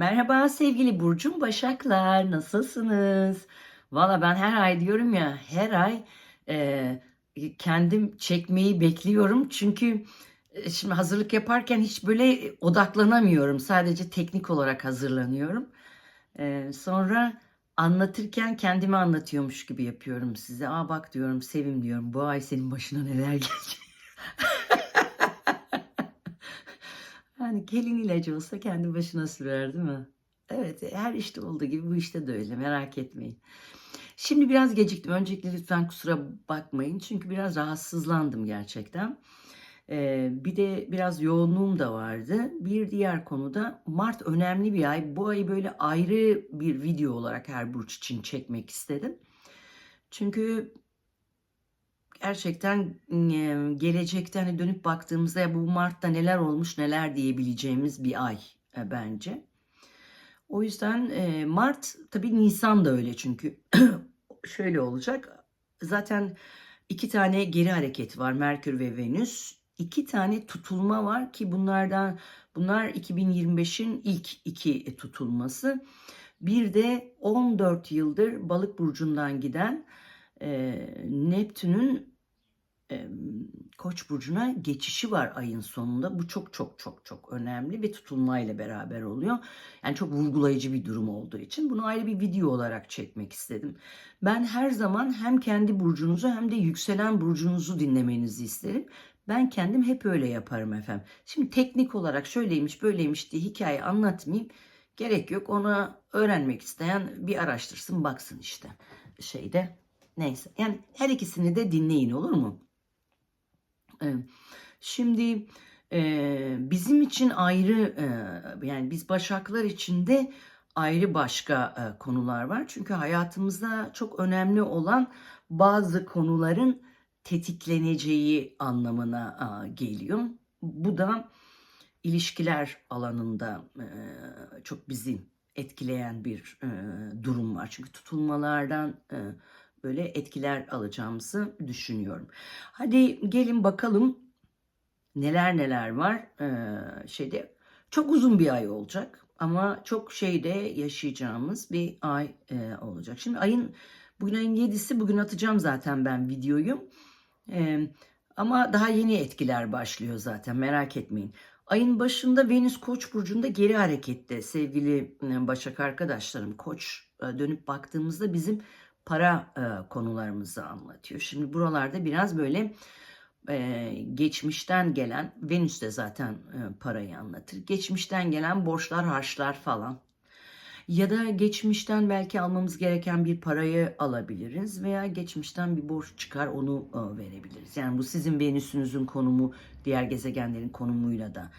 Merhaba sevgili Burcum Başaklar, nasılsınız? Valla ben her ay diyorum ya, her ay e, kendim çekmeyi bekliyorum. Çünkü e, şimdi hazırlık yaparken hiç böyle odaklanamıyorum. Sadece teknik olarak hazırlanıyorum. E, sonra anlatırken kendimi anlatıyormuş gibi yapıyorum size. Aa bak diyorum, Sevim diyorum, bu ay senin başına neler gelecek. Hani gelin ilacı olsa kendi başına sürer değil mi? Evet her işte olduğu gibi bu işte de öyle merak etmeyin. Şimdi biraz geciktim. Öncelikle lütfen kusura bakmayın. Çünkü biraz rahatsızlandım gerçekten. Ee, bir de biraz yoğunluğum da vardı. Bir diğer konuda Mart önemli bir ay. Bu ayı böyle ayrı bir video olarak her burç için çekmek istedim. Çünkü gerçekten e, gelecekten hani dönüp baktığımızda ya bu Mart'ta neler olmuş neler diyebileceğimiz bir ay e, bence. O yüzden e, Mart tabii Nisan da öyle çünkü şöyle olacak. Zaten iki tane geri hareket var Merkür ve Venüs. İki tane tutulma var ki bunlardan bunlar 2025'in ilk iki tutulması. Bir de 14 yıldır Balık burcundan giden e, Neptün'ün Koç burcuna geçişi var ayın sonunda. Bu çok çok çok çok önemli ve tutulmayla beraber oluyor. Yani çok vurgulayıcı bir durum olduğu için bunu ayrı bir video olarak çekmek istedim. Ben her zaman hem kendi burcunuzu hem de yükselen burcunuzu dinlemenizi isterim. Ben kendim hep öyle yaparım efendim. Şimdi teknik olarak şöyleymiş böyleymiş diye hikaye anlatmayayım. Gerek yok. Ona öğrenmek isteyen bir araştırsın baksın işte şeyde. Neyse yani her ikisini de dinleyin olur mu? Şimdi bizim için ayrı yani biz Başaklar için de ayrı başka konular var. Çünkü hayatımızda çok önemli olan bazı konuların tetikleneceği anlamına geliyor. Bu da ilişkiler alanında çok bizi etkileyen bir durum var. Çünkü tutulmalardan böyle etkiler alacağımızı düşünüyorum. Hadi gelin bakalım neler neler var ee, şeyde. Çok uzun bir ay olacak ama çok şeyde yaşayacağımız bir ay e, olacak. Şimdi ayın bugün ayın 7'si bugün atacağım zaten ben videoyu. E, ama daha yeni etkiler başlıyor zaten merak etmeyin. Ayın başında Venüs Koç burcunda geri harekette sevgili Başak arkadaşlarım. Koç dönüp baktığımızda bizim para e, konularımızı anlatıyor. Şimdi buralarda biraz böyle e, geçmişten gelen, Venüs de zaten e, parayı anlatır. Geçmişten gelen borçlar, harçlar falan. Ya da geçmişten belki almamız gereken bir parayı alabiliriz veya geçmişten bir borç çıkar onu e, verebiliriz. Yani bu sizin Venüs'ünüzün konumu diğer gezegenlerin konumuyla da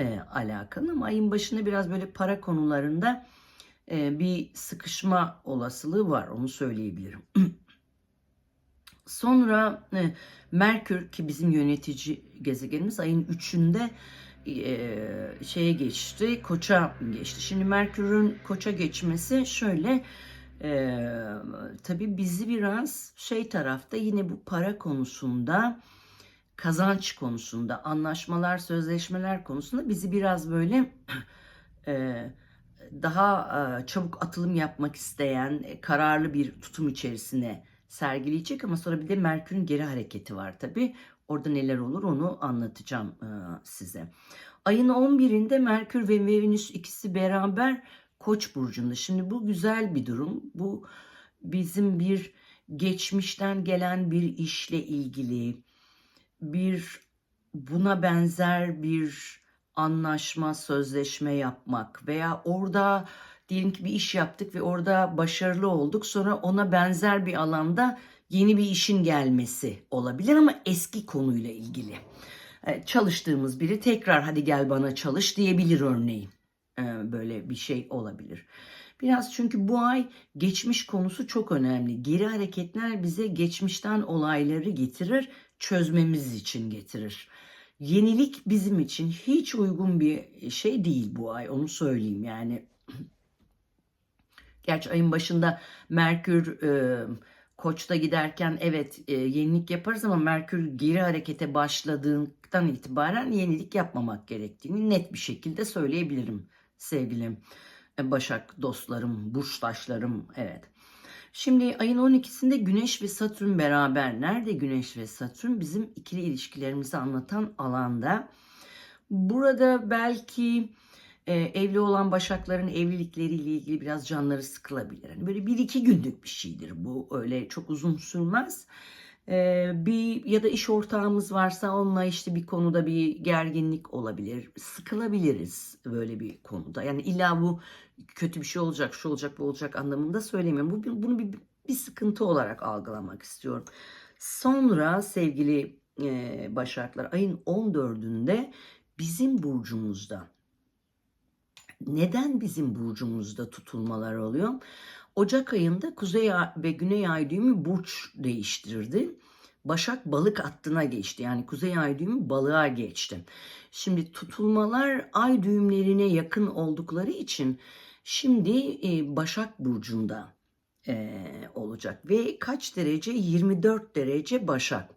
e, alakalı ama ayın başında biraz böyle para konularında e, bir sıkışma olasılığı var onu söyleyebilirim. Sonra e, Merkür ki bizim yönetici gezegenimiz ayın 3'ünde e, şeye geçti, Koça geçti. Şimdi Merkür'ün Koça geçmesi şöyle e, tabii bizi biraz şey tarafta yine bu para konusunda kazanç konusunda anlaşmalar, sözleşmeler konusunda bizi biraz böyle e, daha çabuk atılım yapmak isteyen, kararlı bir tutum içerisine sergileyecek ama sonra bir de Merkür'ün geri hareketi var tabi. Orada neler olur onu anlatacağım size. Ayın 11'inde Merkür ve Venüs ikisi beraber Koç burcunda. Şimdi bu güzel bir durum. Bu bizim bir geçmişten gelen bir işle ilgili bir buna benzer bir anlaşma, sözleşme yapmak veya orada diyelim ki bir iş yaptık ve orada başarılı olduk. Sonra ona benzer bir alanda yeni bir işin gelmesi olabilir ama eski konuyla ilgili. E, çalıştığımız biri tekrar hadi gel bana çalış diyebilir örneğin. E, böyle bir şey olabilir. Biraz çünkü bu ay geçmiş konusu çok önemli. Geri hareketler bize geçmişten olayları getirir, çözmemiz için getirir yenilik bizim için hiç uygun bir şey değil bu ay onu söyleyeyim yani. Gerçi ayın başında Merkür e, Koç'ta giderken evet e, yenilik yaparız ama Merkür geri harekete başladığından itibaren yenilik yapmamak gerektiğini net bir şekilde söyleyebilirim sevgilim E, Başak dostlarım, burçtaşlarım evet. Şimdi ayın 12'sinde Güneş ve Satürn beraber. Nerede Güneş ve Satürn? Bizim ikili ilişkilerimizi anlatan alanda. Burada belki e, evli olan başakların evlilikleriyle ilgili biraz canları sıkılabilir. Hani böyle bir iki günlük bir şeydir bu. Öyle çok uzun sürmez. E, bir ya da iş ortağımız varsa onunla işte bir konuda bir gerginlik olabilir. Sıkılabiliriz böyle bir konuda. Yani illa bu kötü bir şey olacak, şu olacak, bu olacak anlamında söylemiyorum. Bu, bunu bir, bir sıkıntı olarak algılamak istiyorum. Sonra sevgili e, Başaklar ayın 14'ünde bizim burcumuzda neden bizim burcumuzda tutulmalar oluyor? Ocak ayında Kuzey ve Güney Ay düğümü burç değiştirdi. Başak balık hattına geçti. Yani Kuzey Ay düğümü balığa geçti. Şimdi tutulmalar ay düğümlerine yakın oldukları için şimdi e, Başak burcunda e, olacak. Ve kaç derece? 24 derece Başak.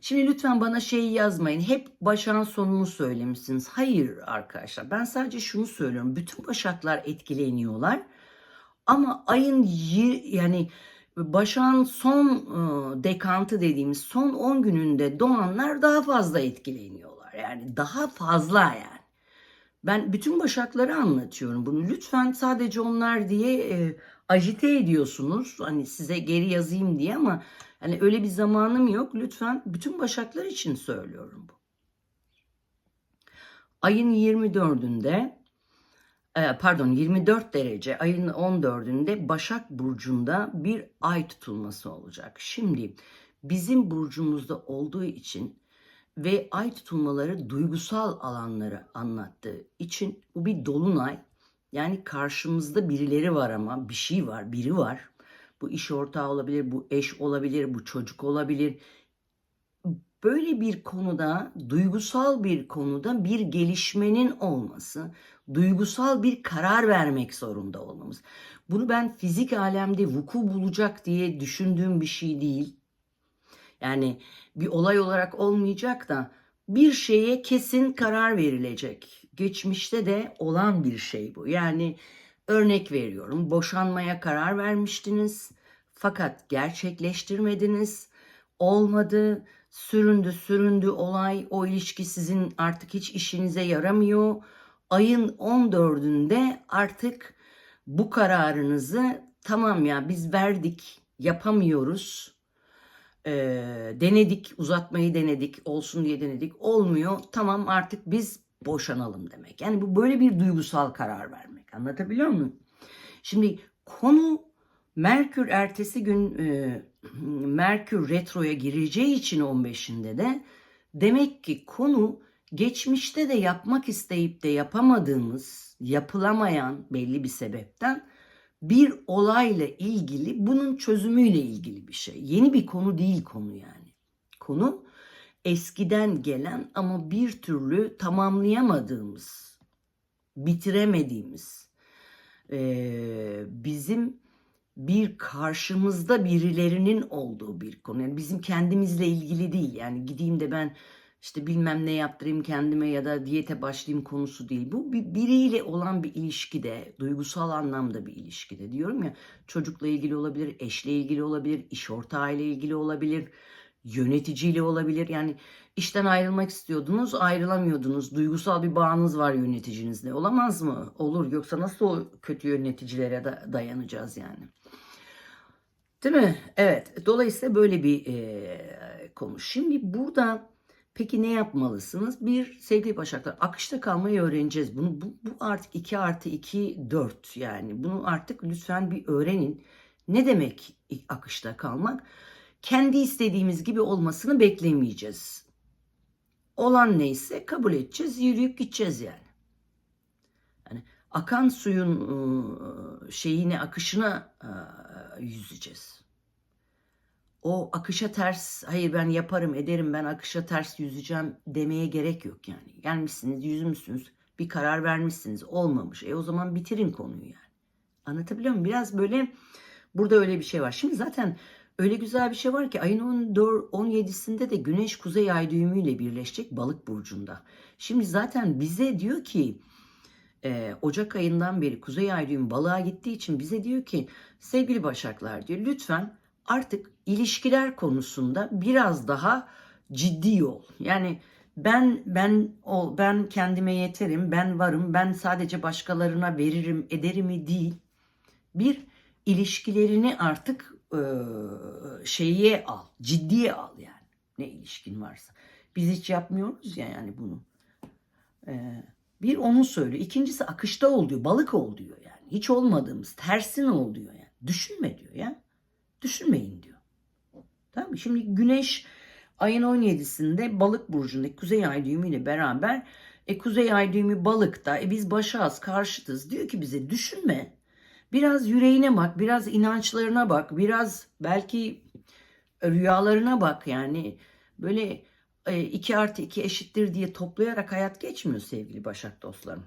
Şimdi lütfen bana şeyi yazmayın. Hep başağın sonunu söylemişsiniz. Hayır arkadaşlar. Ben sadece şunu söylüyorum. Bütün başaklar etkileniyorlar. Ama ayın yani başağın son e, dekantı dediğimiz son 10 gününde doğanlar daha fazla etkileniyorlar. Yani daha fazla yani. Ben bütün başakları anlatıyorum bunu. Lütfen sadece onlar diye e, ajite ediyorsunuz. Hani size geri yazayım diye ama hani öyle bir zamanım yok. Lütfen bütün başaklar için söylüyorum bu. Ayın 24'ünde e, pardon 24 derece ayın 14'ünde Başak Burcu'nda bir ay tutulması olacak. Şimdi bizim burcumuzda olduğu için ve ay tutulmaları duygusal alanları anlattığı için bu bir dolunay. Yani karşımızda birileri var ama bir şey var, biri var. Bu iş ortağı olabilir, bu eş olabilir, bu çocuk olabilir. Böyle bir konuda, duygusal bir konuda bir gelişmenin olması, duygusal bir karar vermek zorunda olmamız. Bunu ben fizik alemde vuku bulacak diye düşündüğüm bir şey değil. Yani bir olay olarak olmayacak da bir şeye kesin karar verilecek. Geçmişte de olan bir şey bu. Yani örnek veriyorum. Boşanmaya karar vermiştiniz fakat gerçekleştirmediniz. Olmadı. Süründü süründü olay. O ilişki sizin artık hiç işinize yaramıyor. Ayın 14'ünde artık bu kararınızı tamam ya biz verdik yapamıyoruz ee, denedik, uzatmayı denedik, olsun diye denedik. Olmuyor. Tamam artık biz boşanalım demek. Yani bu böyle bir duygusal karar vermek. Anlatabiliyor muyum? Şimdi konu Merkür ertesi gün e, Merkür retroya gireceği için 15'inde de demek ki konu geçmişte de yapmak isteyip de yapamadığımız, yapılamayan belli bir sebepten bir olayla ilgili bunun çözümüyle ilgili bir şey. Yeni bir konu değil konu yani. Konu eskiden gelen ama bir türlü tamamlayamadığımız, bitiremediğimiz, bizim bir karşımızda birilerinin olduğu bir konu. Yani bizim kendimizle ilgili değil. Yani gideyim de ben işte bilmem ne yaptırayım kendime ya da diyete başlayayım konusu değil. Bu bir biriyle olan bir ilişkide, duygusal anlamda bir ilişkide diyorum ya. Çocukla ilgili olabilir, eşle ilgili olabilir, iş ortağıyla ilgili olabilir, yöneticiyle olabilir. Yani işten ayrılmak istiyordunuz, ayrılamıyordunuz. Duygusal bir bağınız var yöneticinizle. Olamaz mı? Olur. Yoksa nasıl o kötü yöneticilere da dayanacağız yani? Değil mi? Evet. Dolayısıyla böyle bir e, konu. Şimdi burada peki ne yapmalısınız? Bir, sevgili Başaklar akışta kalmayı öğreneceğiz. Bunu, bu, bu artık 2 artı 2 4 yani. Bunu artık lütfen bir öğrenin. Ne demek akışta kalmak? Kendi istediğimiz gibi olmasını beklemeyeceğiz. Olan neyse kabul edeceğiz, yürüyüp gideceğiz yani. Yani akan suyun ıı, şeyine, akışına ıı, yüzeceğiz. O akışa ters, hayır ben yaparım, ederim, ben akışa ters yüzeceğim demeye gerek yok yani. Gelmişsiniz, yüzmüşsünüz, bir karar vermişsiniz, olmamış. E o zaman bitirin konuyu yani. Anlatabiliyor muyum? Biraz böyle burada öyle bir şey var. Şimdi zaten öyle güzel bir şey var ki ayın 14, 17'sinde de Güneş Kuzey Ay düğümüyle birleşecek Balık burcunda. Şimdi zaten bize diyor ki e, Ocak ayından beri Kuzey Ay düğümü balığa gittiği için bize diyor ki sevgili Başaklar diyor lütfen artık ilişkiler konusunda biraz daha ciddi ol. Yani ben ben o ben kendime yeterim, ben varım, ben sadece başkalarına veririm, ederimi değil. Bir ilişkilerini artık e, şeye al, ciddiye al yani. Ne ilişkin varsa. Biz hiç yapmıyoruz ya yani bunu. E, bir onu söylüyor. İkincisi akışta ol diyor. Balık ol diyor yani. Hiç olmadığımız tersin ol diyor yani. Düşünme diyor ya. Düşünmeyin diyor. Tamam mı? Şimdi güneş ayın 17'sinde balık burcundaki kuzey ay düğümüyle beraber e, kuzey ay düğümü balıkta e, biz başağız karşıtız diyor ki bize düşünme. Biraz yüreğine bak, biraz inançlarına bak, biraz belki rüyalarına bak yani. Böyle 2 artı 2 eşittir diye toplayarak hayat geçmiyor sevgili Başak dostlarım.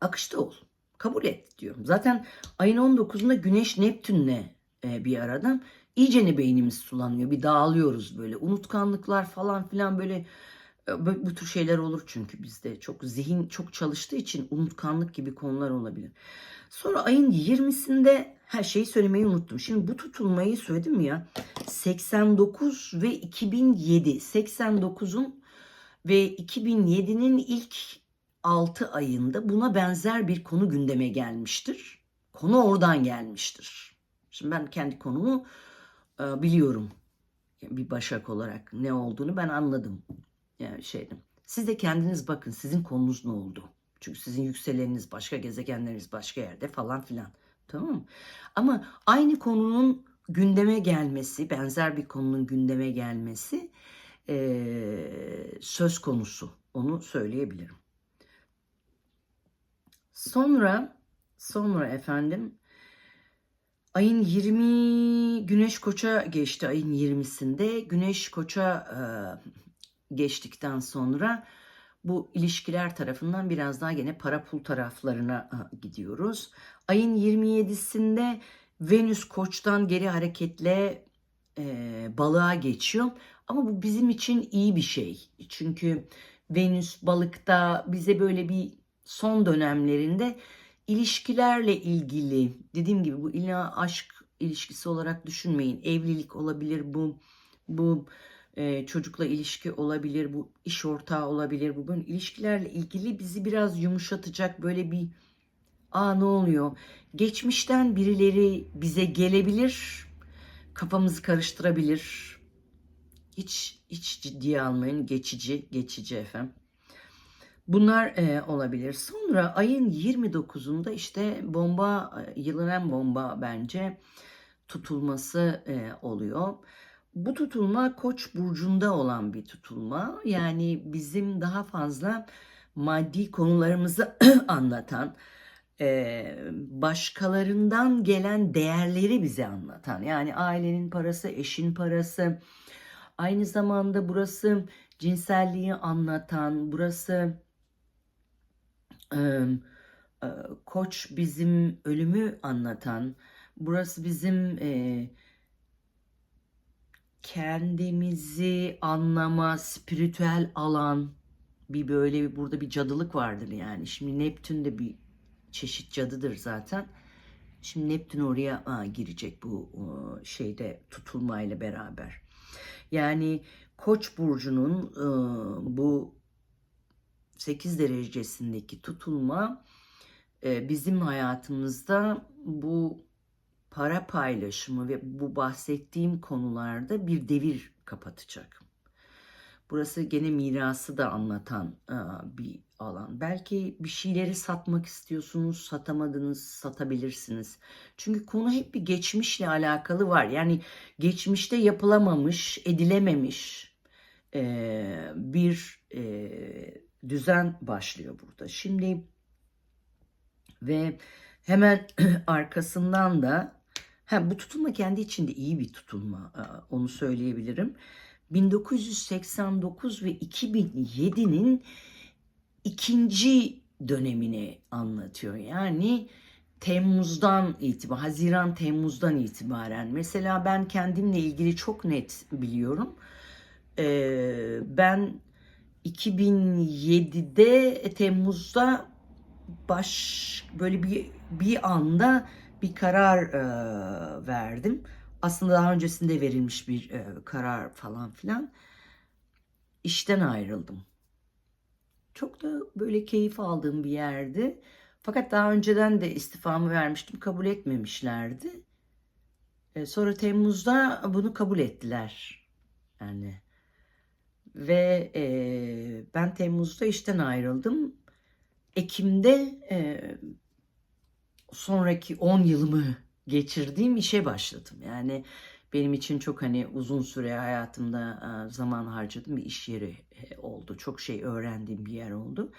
Akışta ol. Kabul et diyorum. Zaten ayın 19'unda Güneş Neptün'le e, bir arada. İyicene beynimiz sulanıyor. Bir dağılıyoruz böyle. Unutkanlıklar falan filan böyle e, bu bu tür şeyler olur çünkü bizde çok zihin çok çalıştığı için unutkanlık gibi konular olabilir. Sonra ayın 20'sinde her şeyi söylemeyi unuttum. Şimdi bu tutulmayı söyledim ya? 89 ve 2007. 89'un ve 2007'nin ilk 6 ayında buna benzer bir konu gündeme gelmiştir. Konu oradan gelmiştir. Şimdi ben kendi konumu e, biliyorum. Bir başak olarak ne olduğunu ben anladım. Yani şeydim. Siz de kendiniz bakın sizin konunuz ne oldu? Çünkü sizin yükseleniniz başka, gezegenleriniz başka yerde falan filan. Tamam mı? Ama aynı konunun gündeme gelmesi, benzer bir konunun gündeme gelmesi eee, söz konusu. Onu söyleyebilirim. Sonra, sonra efendim ayın 20 Güneş Koç'a geçti ayın 20'sinde. Güneş Koç'a geçtikten sonra bu ilişkiler tarafından biraz daha gene para pul taraflarına a, gidiyoruz. Ayın 27'sinde Venüs Koç'tan geri hareketle e, balığa geçiyor. Ama bu bizim için iyi bir şey. Çünkü Venüs balıkta bize böyle bir son dönemlerinde ilişkilerle ilgili dediğim gibi bu illa aşk ilişkisi olarak düşünmeyin. Evlilik olabilir bu. Bu çocukla ilişki olabilir, bu iş ortağı olabilir, bu böyle ilişkilerle ilgili bizi biraz yumuşatacak böyle bir aa ne oluyor? Geçmişten birileri bize gelebilir, kafamızı karıştırabilir. Hiç hiç ciddiye almayın, geçici, geçici efendim. Bunlar e, olabilir. Sonra ayın 29'unda işte bomba, yılın en bomba bence tutulması e, oluyor. Bu tutulma Koç burcunda olan bir tutulma. Yani bizim daha fazla maddi konularımızı anlatan, başkalarından gelen değerleri bize anlatan. Yani ailenin parası, eşin parası. Aynı zamanda burası cinselliği anlatan, burası Koç bizim ölümü anlatan, burası bizim e, kendimizi anlama, spiritüel alan bir böyle bir burada bir cadılık vardır yani. Şimdi Neptün de bir çeşit cadıdır zaten. Şimdi Neptün oraya aa, girecek bu o, şeyde tutulmayla beraber. Yani Koç burcunun e, bu 8 derecesindeki tutulma e, bizim hayatımızda bu para paylaşımı ve bu bahsettiğim konularda bir devir kapatacak. Burası gene mirası da anlatan bir alan. Belki bir şeyleri satmak istiyorsunuz, satamadınız, satabilirsiniz. Çünkü konu hep bir geçmişle alakalı var. Yani geçmişte yapılamamış, edilememiş bir düzen başlıyor burada. Şimdi ve hemen arkasından da Ha, bu tutulma kendi içinde iyi bir tutulma. Onu söyleyebilirim. 1989 ve 2007'nin ikinci dönemini anlatıyor. Yani Temmuz'dan itibaren, Haziran Temmuz'dan itibaren. Mesela ben kendimle ilgili çok net biliyorum. Ee, ben 2007'de Temmuz'da baş böyle bir bir anda bir karar e, verdim. Aslında daha öncesinde verilmiş bir e, karar falan filan. İşten ayrıldım. Çok da böyle keyif aldığım bir yerdi. Fakat daha önceden de istifamı vermiştim. Kabul etmemişlerdi. E, sonra Temmuz'da bunu kabul ettiler. Yani ve e, ben Temmuz'da işten ayrıldım. Ekim'de e, sonraki 10 yılımı geçirdiğim işe başladım. Yani benim için çok hani uzun süre hayatımda e, zaman harcadığım bir iş yeri e, oldu. Çok şey öğrendiğim bir yer oldu.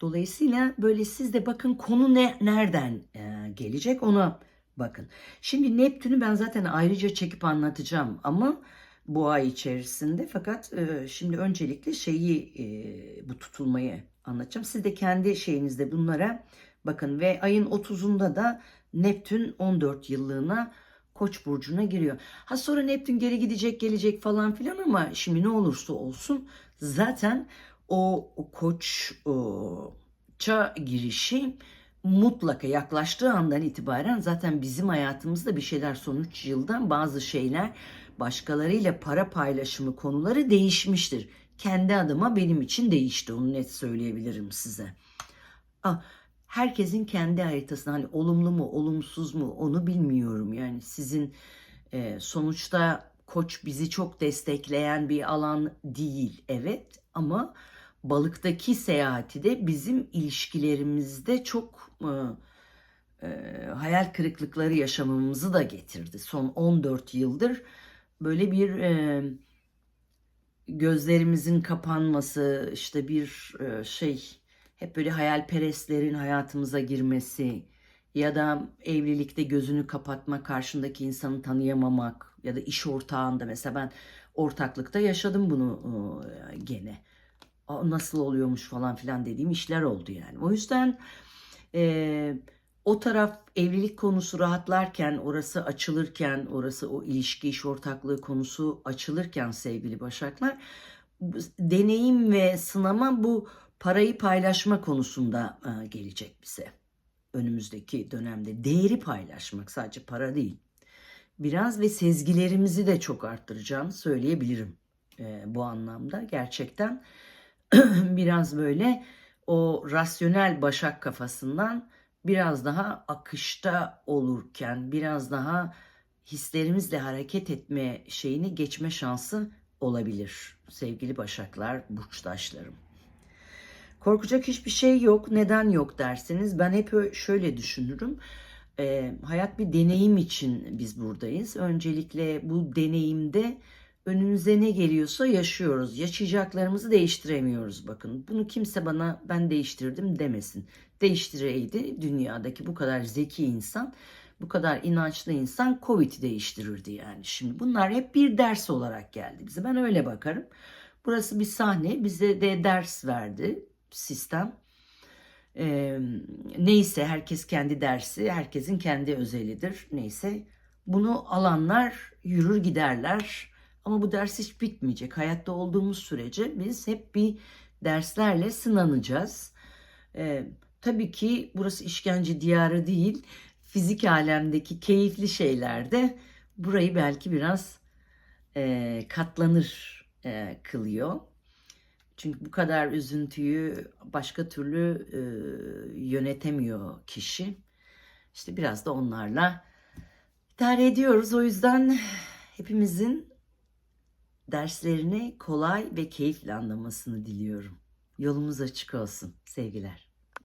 Dolayısıyla böyle siz de bakın konu ne nereden e, gelecek ona bakın. Şimdi Neptün'ü ben zaten ayrıca çekip anlatacağım ama bu ay içerisinde fakat şimdi öncelikle şeyi bu tutulmayı anlatacağım. Siz de kendi şeyinizde bunlara bakın ve ayın 30'unda da Neptün 14 yıllığına Koç burcuna giriyor. Ha sonra Neptün geri gidecek gelecek falan filan ama şimdi ne olursa olsun zaten o, o girişi mutlaka yaklaştığı andan itibaren zaten bizim hayatımızda bir şeyler sonuç yıldan bazı şeyler başkalarıyla para paylaşımı konuları değişmiştir. Kendi adıma benim için değişti onu net söyleyebilirim size. Ah, herkesin kendi haritasında hani olumlu mu olumsuz mu onu bilmiyorum. Yani sizin e, sonuçta koç bizi çok destekleyen bir alan değil evet ama balıktaki seyahati de bizim ilişkilerimizde çok e, e, hayal kırıklıkları yaşamamızı da getirdi. Son 14 yıldır böyle bir e, gözlerimizin kapanması işte bir e, şey hep böyle hayalperestlerin hayatımıza girmesi ya da evlilikte gözünü kapatma, karşındaki insanı tanıyamamak ya da iş ortağında mesela ben ortaklıkta yaşadım bunu gene. Nasıl oluyormuş falan filan dediğim işler oldu yani. O yüzden e, o taraf evlilik konusu rahatlarken, orası açılırken, orası o ilişki iş ortaklığı konusu açılırken sevgili Başaklar, deneyim ve sınama bu parayı paylaşma konusunda e, gelecek bize. Önümüzdeki dönemde değeri paylaşmak sadece para değil. Biraz ve sezgilerimizi de çok arttıracağını söyleyebilirim e, bu anlamda. Gerçekten biraz böyle o rasyonel başak kafasından biraz daha akışta olurken, biraz daha hislerimizle hareket etme şeyini geçme şansı olabilir sevgili başaklar, burçtaşlarım. Korkacak hiçbir şey yok. Neden yok derseniz ben hep şöyle düşünürüm. Ee, hayat bir deneyim için biz buradayız. Öncelikle bu deneyimde önümüze ne geliyorsa yaşıyoruz. Yaşayacaklarımızı değiştiremiyoruz bakın. Bunu kimse bana ben değiştirdim demesin. Değiştireydi dünyadaki bu kadar zeki insan, bu kadar inançlı insan Covid'i değiştirirdi yani. Şimdi bunlar hep bir ders olarak geldi bize. Ben öyle bakarım. Burası bir sahne. Bize de ders verdi sistem. Ee, neyse herkes kendi dersi, herkesin kendi özelidir. Neyse bunu alanlar yürür giderler. Ama bu ders hiç bitmeyecek. Hayatta olduğumuz sürece biz hep bir derslerle sınanacağız. Ee, tabii ki burası işkence diyarı değil. Fizik alemdeki keyifli şeyler de burayı belki biraz e, katlanır e, kılıyor. Çünkü bu kadar üzüntüyü başka türlü e, yönetemiyor kişi. İşte biraz da onlarla idare ediyoruz. O yüzden hepimizin derslerini kolay ve keyifle anlamasını diliyorum. Yolumuz açık olsun sevgiler.